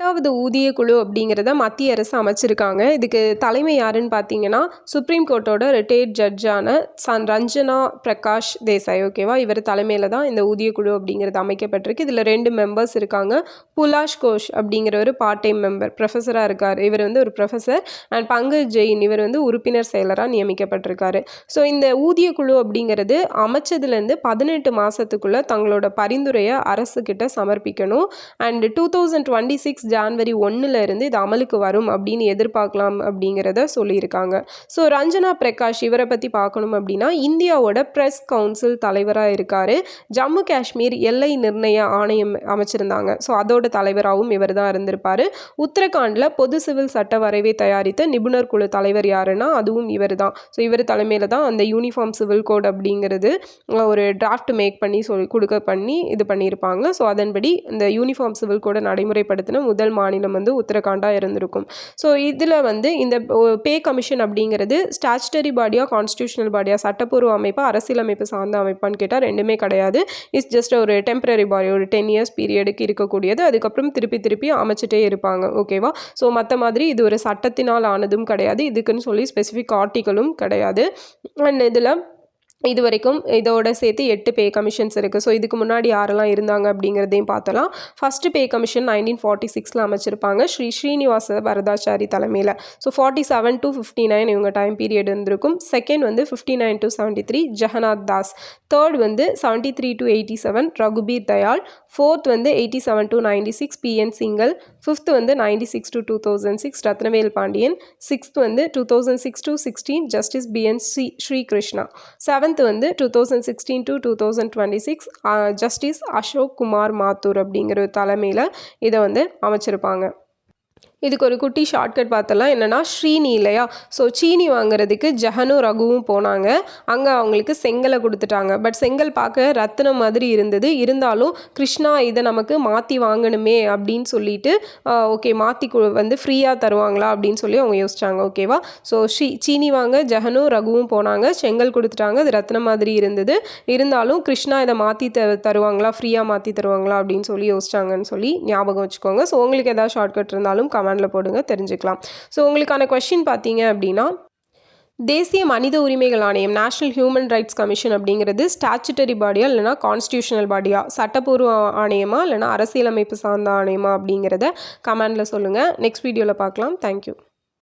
எட்டாவது ஊதிய குழு அப்படிங்கிறத மத்திய அரசு அமைச்சிருக்காங்க. இதுக்கு தலைமை யாருன்னு பார்த்தீங்கன்னா சுப்ரீம் கோர்ட்டோட ரிட்டையர்ட் ஜட்ஜான சன் ரஞ்சனா பிரகாஷ் தேசாய். ஓகேவா இவர் தலைமையில் தான் இந்த ஊதிய குழு அப்படிங்கிறது அமைக்கப்பட்டிருக்கு. இதில் ரெண்டு மெம்பர்ஸ் இருக்காங்க. புலாஷ் கோஷ் அப்படிங்கிற ஒரு பார்ட் டைம் மெம்பர் ப்ரொஃபஸராக இருக்கார். இவர் வந்து ஒரு ப்ரொஃபஸர் அண்ட் பங்கஜ் ஜெயின் இவர் வந்து உறுப்பினர் செயலராக நியமிக்கப்பட்டிருக்காரு. ஸோ இந்த ஊதிய குழு அப்படிங்கிறது அமைச்சதுலேருந்து பதினெட்டு மாதத்துக்குள்ளே தங்களோட பரிந்துரையை அரசுக்கிட்ட சமர்ப்பிக்கணும். And two thousand twenty six January ஒன்றில் இருந்து இது அமலுக்கு வரும் அப்படின்னு எதிர்பார்க்கலாம் அப்படிங்கிறத சொல்லியிருக்காங்க. ஸோ ரஞ்சனா பிரகாஷ் இவரை பற்றி பார்க்கணும் அப்படின்னா இந்தியாவோட ப்ரெஸ் கவுன்சில் தலைவராக இருக்கார். ஜம்மு காஷ்மீர் எல்லை நிர்ணய ஆணையம் அமைச்சிருந்தாங்க. ஸோ அதோட தலைவராகவும் இவர் தான் இருந்திருப்பார். உத்தரகாண்டில் பொது சிவில் சட்ட வரைவை தயாரித்த நிபுணர் குழு தலைவர் யாருன்னா அதுவும் இவர் தான். ஸோ இவர் தலைமையில் தான் அந்த யூனிஃபார்ம் சிவில் கோட் அப்படிங்கிறது ஒரு டிராஃப்ட் மேக் பண்ணி சொல்லி கொடுக்க பண்ணி இது பண்ணியிருப்பாங்க. ஸோ அதன்படி இந்த யூனிஃபார்ம் சிவில் கோடை நடைமுறைப்படுத்தின முதல் முதல் மாநிலம் வந்து உத்தரகாண்டாக இருந்திருக்கும். ஸோ இதில் வந்து இந்த பே கமிஷன் அப்படிங்கிறது ஸ்டாச்சுட்டரி பாடியாக கான்ஸ்டியூஷனல் பாடியாக சட்டப்பூர்வ அமைப்பு அரசியலமைப்பு சார்ந்த அமைப்பான்னு கேட்டால் ரெண்டுமே கிடையாது. இட்ஸ் ஜஸ்ட் ஒரு டெம்பரரி பாடி ஒரு டென் இயர்ஸ் பீரியடுக்கு இருக்கக்கூடியது. அதுக்கப்புறம் திருப்பி திருப்பி அமைச்சிட்டே இருப்பாங்க. ஓகேவா ஸோ மற்ற மாதிரி இது ஒரு சட்டத்தினால் ஆனதும் கிடையாது. இதுக்குன்னு சொல்லி ஸ்பெசிஃபிக் ஆர்டிகளும் கிடையாது. அண்ட் இதில் இது வரைக்கும் இதோட சேர்த்து எட்டு பே கமிஷன்ஸ் இருக்குது ஸோ இதுக்கு முன்னாடி யாரெல்லாம் இருந்தாங்க அப்படிங்கிறதையும் பார்த்தலாம். First pay commission nineteen forty சிக்ஸில் அமைச்சிருப்பாங்க. ஸ்ரீ ஸ்ரீனிவாச வரதாச்சாரி தலைமையில். So forty seven to fifty nine இவங்க டைம் பீரியட் இருந்திருக்கும். செகண்ட் வந்து fifty nine to seventy three Jagannath Das third வந்து seventy three to eighty seven Raghubir Dayal fourth வந்து eighty seven to ninety six P N Singhal fifth வந்து ninety six to two thousand six Ratnavel Pandian sixth வந்து two thousand six to sixteen justice B N C Srikrishna seven seventh வந்து two thousand sixteen to two thousand twenty six justice Ashok Kumar Mathur அப்படிங்கிற தலைமையில் இதை வந்து அமைச்சிருப்பாங்க. இதுக்கு ஒரு குட்டி shortcut பார்த்தலாம். என்னென்னா ஸ்ரீனி இல்லையா? ஸோ சீனி வாங்குறதுக்கு ஜஹனும் ரகுவும் போனாங்க. அங்கே அவங்களுக்கு செங்கலை கொடுத்துட்டாங்க. பட் செங்கல் பார்க்க ரத்தினம் மாதிரி இருந்தது. இருந்தாலும் கிருஷ்ணா இதை நமக்கு மாற்றி வாங்கணுமே அப்படின்னு சொல்லிட்டு ஓகே மாற்றி வந்து ஃப்ரீயாக தருவாங்களா அப்படின்னு சொல்லி அவங்க யோசிச்சாங்க. ஓகேவா ஸோ ஸ்ரீ சீனி வாங்க ஜஹனும் ரகுவும் போனாங்க. செங்கல் கொடுத்துட்டாங்க. அது ரத்னம் மாதிரி இருந்தது. இருந்தாலும் கிருஷ்ணா இதை மாற்றி த தருவாங்களா? ஃப்ரீயாக மாற்றி தருவாங்களா அப்படின்னு சொல்லி யோசிச்சாங்கன்னு சொல்லி ஞாபகம் வச்சுக்கோங்க. ஸோ உங்களுக்கு ஏதாவது ஷார்ட்கட் இருந்தாலும் கமெண்ட் கமெண்டில் போடுங்க தெரிஞ்சுக்கலாம். ஸோ உங்களுக்கான கொஷின் பார்த்தீங்க அப்படின்னா தேசிய மனித உரிமைகள் ஆணையம் நேஷனல் ஹியூமன் ரைட்ஸ் கமிஷன் அப்படிங்கிறது ஸ்டாச்சுட்டரி பாடியா இல்லைனா கான்ஸ்டியூஷனல் பாடியா சட்டப்பூர்வ ஆணையமா இல்லைனா அரசியலமைப்பு சார்ந்த ஆணையமா அப்படிங்கிறத கமெண்டில் சொல்லுங்கள் நெக்ஸ்ட் வீடியோவில் பார்க்கலாம். தேங்க்யூ